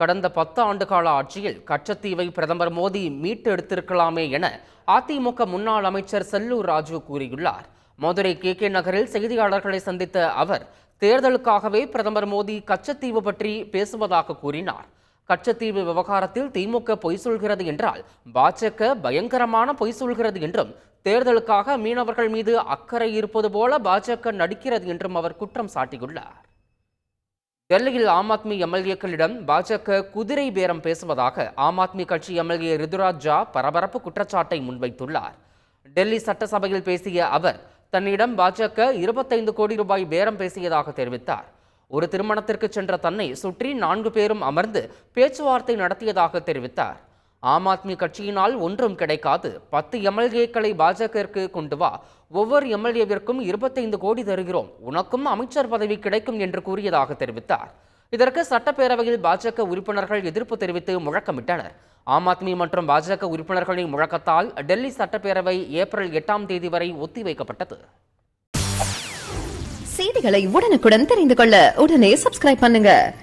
கடந்த பத்து ஆண்டு கால ஆட்சியில் கச்சத்தீவை பிரதமர் மோடி மீட்டு எடுத்திருக்கலாமே என அதிமுக முன்னாள் அமைச்சர் செல்லூர் ராஜு கூறியுள்ளார். மதுரை கே கே நகரில் செய்தியாளர்களை சந்தித்த அவர் தேர்தலுக்காகவே பிரதமர் மோடி கச்சத்தீவு பற்றி பேசுவதாக கூறினார். கச்சத்தீவு விவகாரத்தில் திமுக பொய் சொல்கிறது என்றால் பாஜக பயங்கரமான பொய் சொல்கிறது என்றும் தேர்தலுக்காக மீனவர்கள் மீது அக்கறை இருப்பது போல பாஜக நடிக்கிறது என்றும் அவர் குற்றம் சாட்டியுள்ளார். டெல்லியில் ஆம் ஆத்மி எம்எல்ஏக்களிடம் பாஜக குதிரை பேரம் பேசுவதாக ஆம் ஆத்மி கட்சி எம்எல்ஏ ரிதுராஜ் ஜா பரபரப்பு குற்றச்சாட்டை முன்வைத்துள்ளார். டெல்லி சட்டசபையில் பேசிய அவர் தன்னிடம் பாஜக இருபத்தைந்து கோடி ரூபாய் பேரம் பேசியதாக தெரிவித்தார். ஒரு திருமணத்திற்கு சென்ற தன்னை சுற்றி நான்கு பேரும் அமர்ந்து பேச்சுவார்த்தை நடத்தியதாக தெரிவித்தார். ஆம் ஆத்மி கட்சியினால் ஒன்றும் கிடைக்காது. பத்து எம்எல்ஏக்களை பாஜகவிற்கு கொண்டு வா. ஒவ்வொரு எம்எல்ஏவிற்கும் இருபத்தைந்து கோடி தருகிறோம். உனக்கும் அமைச்சர் பதவி கிடைக்கும் என்று கூறியதாக தெரிவித்தார். இதற்கு சட்டப்பேரவையில் பாஜக உறுப்பினர்கள் எதிர்ப்பு தெரிவித்து முழக்கமிட்டனர். ஆம் ஆத்மி மற்றும் பாஜக உறுப்பினர்களின் முழக்கத்தால் டெல்லி சட்டப்பேரவை ஏப்ரல் எட்டாம் தேதி வரை ஒத்திவைக்கப்பட்டது. செய்திகளை உடனுக்குடன் தெரிந்து கொள்ள உடனே சப்ஸ்கிரைப் பண்ணுங்க.